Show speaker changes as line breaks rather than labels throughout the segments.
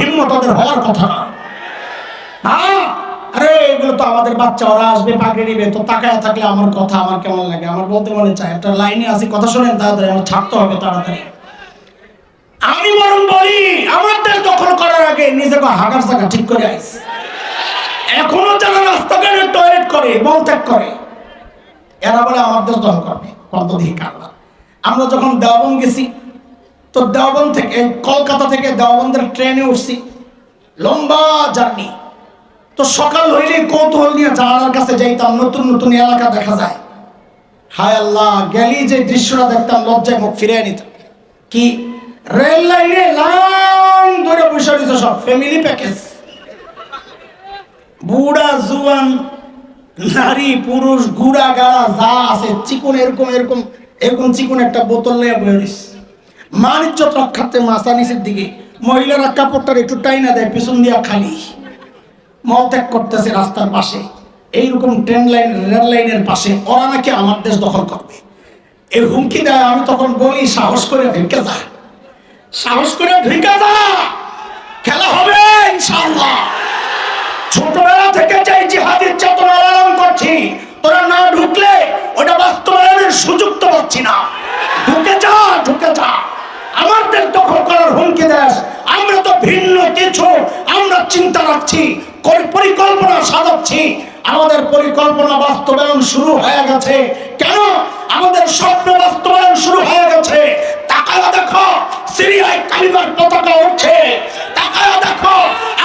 হিম্মত ওদের হওয়ার কথা না। আরে, এগুলো তো আমাদের বাচ্চা, ওরা আসবে পাকে নিবে। তো তাকায় থাকলে আমার কথা, আমার কেমন লাগে? আমার বলতে মনে চায়, একটা লাইনে আসি কথা শোনেন তাড়াতাড়ি, আমার ছাড়তে হবে তাড়াতাড়ি। আমি বরং বলি আমার দেশ দখল করার আগে নিজেকে হাগার জায়গা ঠিক করে আইস। এখনও যারা রাস্তাঘাটে টয়লেট করে মলত্যাগ করে, এরা বলে, আমার দেশ দখল করবে কত দিকে কারবা আমরা যখন দেওয়াবন গেছি তো দেওয়াবন থেকে কলকাতা থেকে দেওয়াবন্দের ট্রেনে উঠছি। লম্বা জার্নি। তো সকাল হইলে কৌতূহল নিয়ে জানালার কাছে যাইতাম, নতুন নতুন এলাকা দেখা যায়। হায় আল্লাহ, গেলি যে দৃশ্যটা দেখতাম, লজ্জায় মুখ ফিরিয়ে নিতাম। কি? রেল লাইনে লাইন ধরে বসে রয়েছে সব ফ্যামিলি প্যাকেজ বুড়া, জুয়ান, নারী, পুরুষ গুড়া গাড়া, যা আছে, চিকুন এরকম এরকম এরকম চিকুন একটা বোতল নিয়ে বয়ে রয়েছে মানিজ্য রক্ষার্থে মাথা নিচের দিকে মহিলারা কাপড়টার একটু টাইনা দেয় দিয়া খালি। করতেছে রাস্তার পাশে। এইরকম ট্রেন লাইন রেল লাইনের পাশে। ওরা নাকি আমার দেশ দখল করবে। এই হুমকি দেয়, আমি তখন বলি, সাহস করে ঢেকে যা। সাহস করে ঢেকে যা! খেলা হবে, ইনশাআল্লাহ। ছোটবেলা থেকে চাই জিহাদের চেতনা লালন করছি, তোরা না ঢুকলে ওটা বাস্তবায়নের সুযোগ তো পাচ্ছি না। ঢুকে যা ঢুকে যা আমার দেশ দখল করার হুমকি দেশ আমরা তো ভিন্ন কিছু আমরা চিন্তা রাখছি পরিকল্পনা সাজাচ্ছি। আমাদের পরিকল্পনা বাস্তবায়ন শুরু হয়ে গেছে। কেন? আমাদের স্বপ্ন বাস্তবায়ন শুরু হয়ে গেছে। তাকায়া দেখো, সিরিয়ায় কালিমার পতাকা উঠছে। তাকায়া দেখো,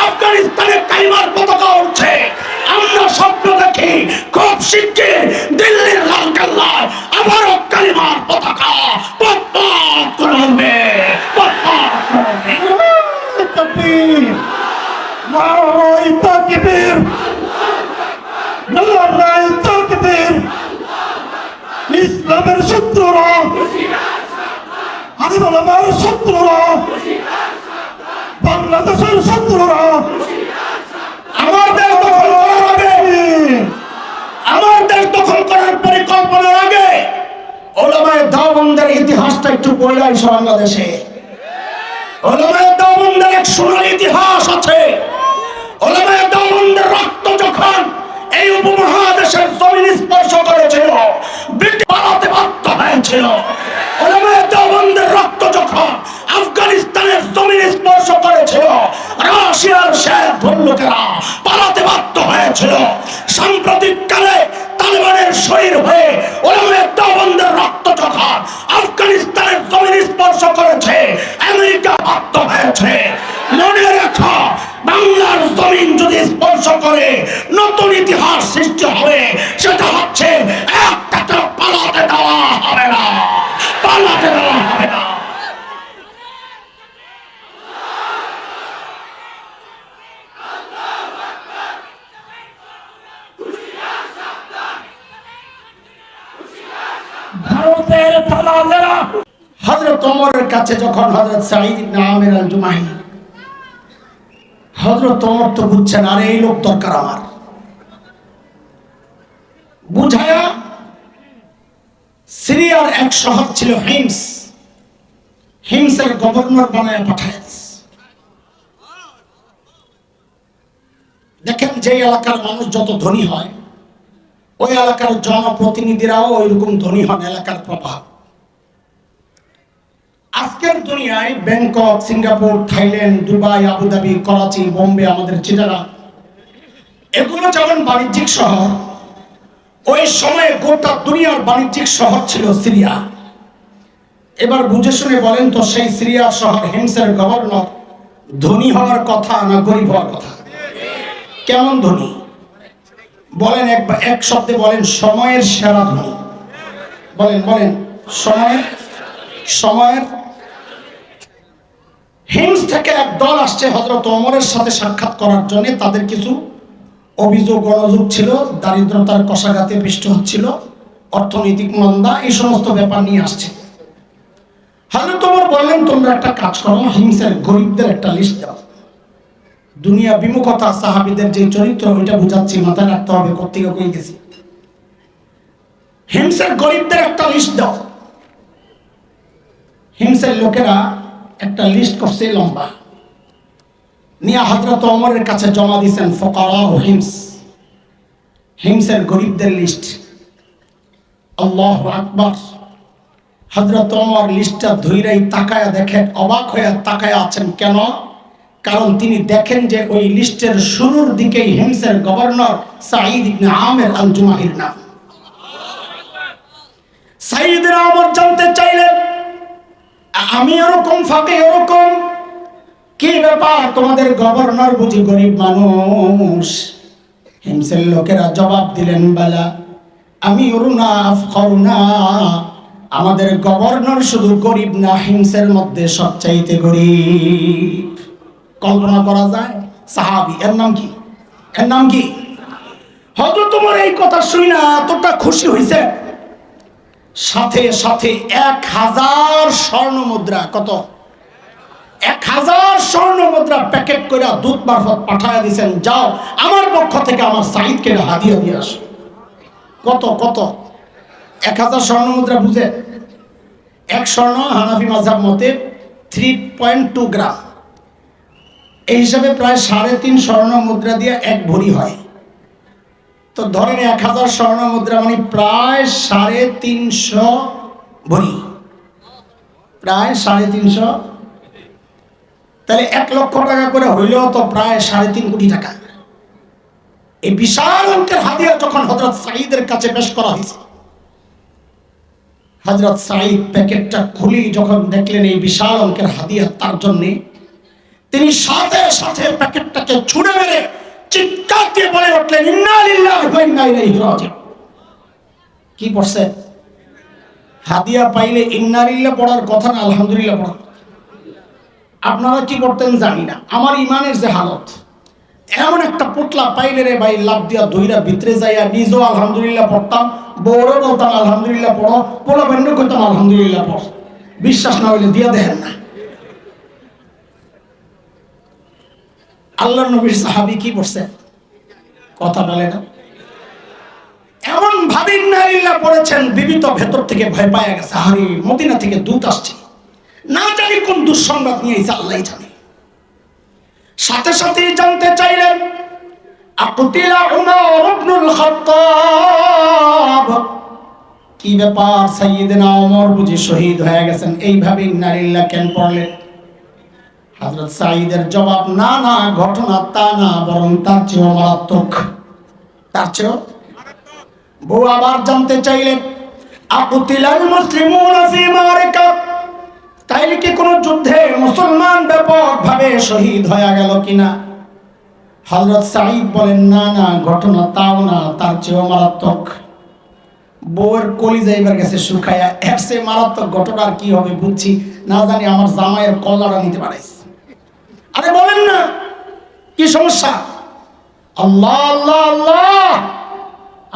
আফগানিস্তানে কালিমার পতাকা আমার
শত্রুরা, বাংলাদেশের শত্রুরা,
আমার দেশ দখল করার আগে, আমার দেশ দখল করার পরিকল্পনার আগে ওলামায় দাওবন্দের ইতিহাসটা একটু আসো বাংলাদেশে। ওলামায় দাওবন্দের এক সোনার ইতিহাস আছে। ওলামায় দাওবন্দের রক্ত যখন এই উপমহাদেশের জমিন স্পর্শ করেছিল, ব্রিটিশ পালাতে বাধ্য হয়েছিল। স্পর্শ করেছিল। রাশিয়ার শেখ ভল্লুকেরা পালাতে বাধ্য হয়েছিল। সাম্প্রতিককালে তালেবানের শরীর হয়ে হযরত ওমরের কাছে যখন হযরত সাঈদ ইবনে আমির আল জুমাহি হযরত ওমর তো বুঝছেন, আরে, এই লোক দরকার আমার। বুঝায়া সিরিয়ার এক শহর ছিল হিমস। হিমসের গভর্নর বানায় পাঠায় দেখেন যে এলাকার মানুষ যত ধনী হয়, ওই এলাকার জনপ্রতিনিধিরাও ওইরকম ধনী হন, এলাকার প্রভাব। আজকের দুনিয়ায় Bangkok, Singapore, Thailand, Dubai, Abu Dhabi, Karachi, Bombay আমাদের চিটারা এগুলো যেমন বাণিজ্যিক শহর, ওই সময়ে গোটা দুনিয়ার বাণিজ্যিক শহর ছিল সিরিয়া। এবার বুঝে শুনে বলেন তো, সেই সিরিয়ার শহর হিমসের গভর্নর ধনী হওয়ার কথা না গরিব হওয়ার কথা? কেমন ধনী? বলেন এক এক শব্দে বলেন, সময়ের সেরা ধনী। বলেন বলেন, সময়ের সময়ের হিমস থেকে এক দল আসছে হজরত অমরের সাথে সাক্ষাৎ করার জন্য। তাদের কিছু অভিযোগ অনযোগ ছিল, দারিদ্রতার কষাঘাতে পৃষ্ঠ হচ্ছিল, অর্থনৈতিক মন্দা, এই সমস্ত ব্যাপার নিয়ে আসছে। হজরত ওমর বললেন, তোমরা একটা কাজ করো হিমসের গরিবদের একটা লিস্ট দাও। দুনিয়া বিমুখতা, সাহাবিদের যে চরিত্র, ওইটা বুঝাচ্ছি, মাথায় রাখতে হবে কোথেকে কই গেছি। হিমসের গরিবদের একটা লিস্ট দাও। হিমসের লোকেরা একটা লিস্ট করছে লম্বা। নিয়া হজরত অমরের কাছে জমা দিয়েছেন ফকারা ও হিমস। হিমসের গরিবদের লিস্ট আল্লাহ আকবার। হজরত অমর লিস্টটা ধৈরাই তাকায়া দেখেন অবাক হয়ে তাকায়া আছেন, কেন? কারণ তিনি দেখেন যে ওই লিস্টের শুরুর দিকেই হিমসের গভর্নর সাঈদ ইবনে আমের আল জুমাহির নাম সাঈদের আমর আমি ওরকম, ফাঁকে ওরকম। কি ব্যাপার? তোমাদের গভর্নর বুঝি গরিব মানুষ। হিমসের লোকেরা জবাব দিলেন, বেলা, আমি অরুণা আফখরুনা আমাদের গভর্নর শুধু গরিব না, হিমসের মধ্যে সবচাইতে গরিব। কল্পনা করা যায়? সাহাবি, এর নাম কি? এর নাম কি? হয়তো তোমার এই কথা শুই না, এতটা খুশি হয়েছে সাথে সাথে এক হাজার স্বর্ণ মুদ্রা, কত? এক হাজার স্বর্ণ মুদ্রা প্যাকেট করে দুধ মারফত পাঠায় দিয়েছেন যাও, আমার পক্ষ থেকে আমার সাইদকে হাদিয়া দিয়ে আসো। কত কত? এক হাজার স্বর্ণ মুদ্রা বুঝে? এক স্বর্ণ হানাফি মাঝাব মতে থ্রি পয়েন্ট টু গ্রাম। এই হিসাবে প্রায় সাড়ে তিন স্বর্ণ মুদ্রা দিয়ে এক ভরি হয়। তো ধরেন এক হাজার স্বর্ণ মুদ্রা মানে প্রায় সাড়ে তিনশো ভরি। প্রায় সাড়ে তিনশো। তাহলে এক লক্ষ টাকা করে হইলেও তো প্রায় সাড়ে তিন কোটি টাকা। এই বিশাল অঙ্কের হাদিয়া যখন হজরত সাঈদের কাছে পেশ করা হয়েছে হজরত সাঈদ প্যাকেটটা খুলি যখন দেখলেন এই বিশাল অঙ্কের হাদিয়া তার জন্যে, তিনি সাথে সাথে প্যাকেটটাকে ছুড়ে মেরে বলে উঠলেন কি পড়ছে? হাদিয়া পাইলে ইন্না লিল্লাহ পড়ার কথা না, আলহামদুলিল্লাহ আপনারা কি করতেন জানি না। আমার ইমানের যে হালত, এমন একটা পুতলা পাইলে রে ভাই, লাভ দিয়া দইরা ভিতরে যাইয়া নিজেও আলহামদুলিল্লাহ পড়তাম, বউরও বলতাম, আলহামদুলিল্লাহ পড়ো। পোলা বেন্ড করতাম আলহামদুলিল্লাহ পড়। বিশ্বাস না হইলে দিয়া দেখেন না। আল্লাহ নবীর সাহাবি কি পড়ছে কথা বলে না। এমন ভাবে ইন্নালিল্লাহ পড়েছেন, বিবিত ভেতর থেকে ভয় পায় গেছে। হারি মদিনা থেকে দূত আসছে। না জানি কোন দুঃসংবাদ নিয়ে এসে আল্লাহ জানে। সাথে সাথে জানতে চাইলেন কি ব্যাপার? সাইয়েদনা ওমর বুঝি শহীদ হয়ে গেছেন। এইভাবে ইন্নালিল্লাহ কেন পড়লেন? হযরত সাঈদের জবাব না না, ঘটনা তা না, বরং তার চেয়েও মারাত্মক। তার চেয়েও? বউ আবার জানতে চাইলেন, আকুতিলাল মুসলিমুনা ফি মারিকা? তাইলে কি কোনো যুদ্ধে মুসলমান ব্যাপকভাবে শহীদ হয়ে গেল কিনা? হযরত সাঈদ বলেন, না না, ঘটনা তাও না, তার চেয়েও মারাত্মক। বউয়ের কলিজা এবার গেছে শুকায়া, এর সে মারাত্মক ঘটনা কি হবে বুঝছি, না জানি আমার জামাইয়ের কল্লাটা নিতে পারাইছে। আরে বলেন না, কি সমস্যা? আল্লাহ আল্লাহ আল্লাহ!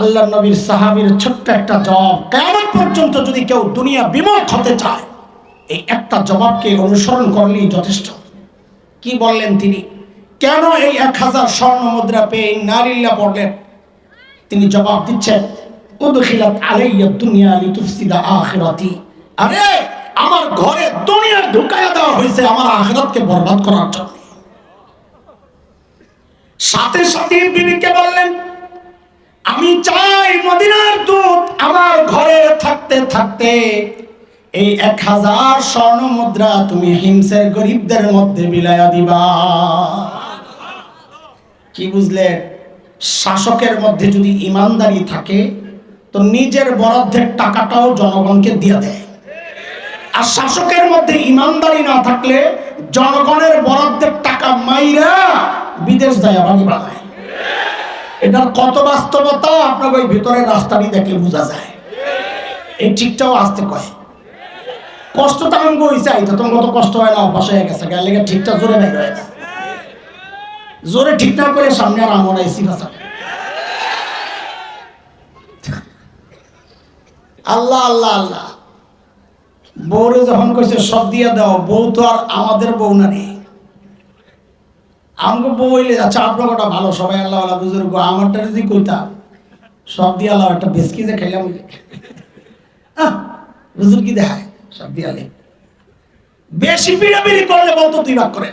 আল্লাহ নবীর সাহাবীর ছোট্ট একটা জবাব। কেমন পর্যন্ত যদি কেউ দুনিয়া বিমুখ হতে চায়, এই একটা জবাবকে অনুসরণ করলেই যথেষ্ট। কি বললেন তিনি? কেন এই এক হাজার স্বর্ণ মুদ্রা পেয়ে নারিল্লা পড়লেন? তিনি জবাব দিচ্ছেন, উদখিলাত আলাইয়া দুনিয়া লিতুফসিদা আখিরাতি। আরে আমার ঘরে দুনিয়া ঢুকায়া দেওয়া হয়েছে আমার আখিরাতকে বরবাদ করার জন্য। সাথে সাথে বিবিকে বললেন, আমি চাই মদিনার দূত আমার ঘরে থাকতে থাকতে এই এক হাজার স্বর্ণ মুদ্রা তুমি হিংসের গরিবদের মধ্যে বিলায়া দিবা। কি বুঝলে শাসকের মধ্যে যদি ইমানদারি থাকে, তো নিজের বরাদ্দের টাকাটাও জনগণকে দিয়ে দেয়। আর শাসকের মধ্যে ইমানদারি না থাকলে জনগণের বরাদ্দের টাকা মাইরা বিদেশ যায় বাড়ি বানায় এটার কত বাস্তবতা? আপনাকে ওই ভিতরের রাস্তাটি দেখলে বোঝা যায়। এই ঠিকটাও আসতে কয়। কষ্ট তো আমি হয়েছে আইতো তোমার কত কষ্ট হয় না, অভ্যাস হয়ে গেছে। গেলে ঠিকটা জোরে নাই হয় না। জোরে ঠিক না করে সামনে আর আমার এসি ভাষা আল্লাহ আল্লাহ আল্লাহ। বউরে যখন কইছে, সব দিয়া দাও, বউ তো আর আমাদের বউ না রে। আমাকে বউ হইলে আচ্ছা আপনার কটা ভালো, সবাই আল্লাহ আল্লাহ বুঝুর্গ আমারটা যদি কইতাম, সব দিয়ে আল্লাহ একটা বেসকি যে খাইলাম বুঝুর কি দেখায়? সব দিয়ালে বেশি পিড়াপিড়ি করলে বলতো তুই ভাগ করে।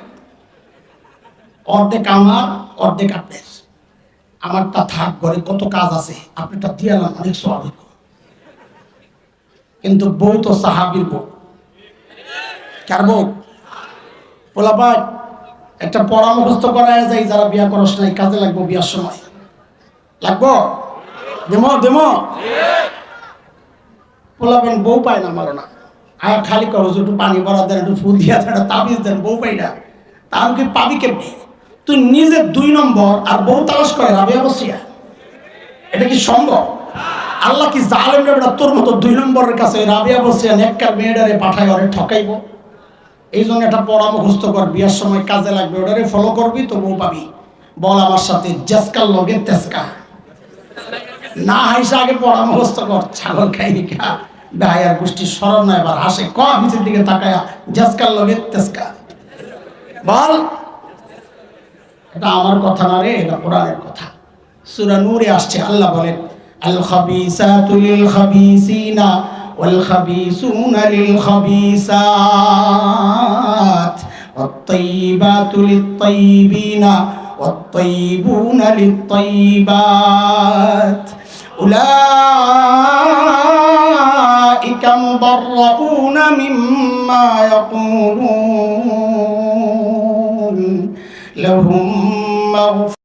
অর্ধেক আমার, অর্ধেক আপনার। আমারটা থাক, ঘরে কত কাজ আছে, আপনারটা দিয়ে আলাম, অনেক সব হইব। কিন্তু বউ তো সাহাবির বউ। কার বউ? পোলাপাট একটা পরামর্শ করা যায় যারা বিয়া করস নাই, কাজে লাগবো বিয়ার সময়। লাগবো? দেমো দেমো? পোলাবেন বউ পায় না, মারো না। আর খালি করো একটু পানি ভরা দেন, একটু ফুল দিয়া দেন তাবিজ দেন, বউ পাই না। তার কি পাবি কেমনি? তুই নিজে দুই নম্বর আর বউ তালাশ করে রাবিয়া বসিয়া এটা কি সম্ভব? আল্লাহ কি জালেম তোর মতো দুই নম্বরের কাছে রাবিয়া বসিয়া নেককার মেয়েটারে পাঠায়, ওরে ঠকাইব? এই জন্য একটা পরামর্শ কর, বিয়ার সময় কাজে লাগবে, ওটারে ফলো করবি তো বউ পাবি। বল আমার সাথে জেসকার লগে তেসকা। না হাইসা আগে পরামর্শ কর, ছাগল খাইনি খা গায়ার গোষ্ঠীর স্মরণ না, এবার হাসে ক, নিচের দিকে তাকায়া জেসকার লগে তেসকা। বল। এটা আমার কথা না রে, এটা কোরআনের কথা। সূরা নূরে আসছে, আল্লাহ বলেন الخبيثات للخبيثين والخبيثون للخبيثات والطيبات للطيبين والطيبون للطيبات أولئك مبرؤون مما يقولون لهم مغفرة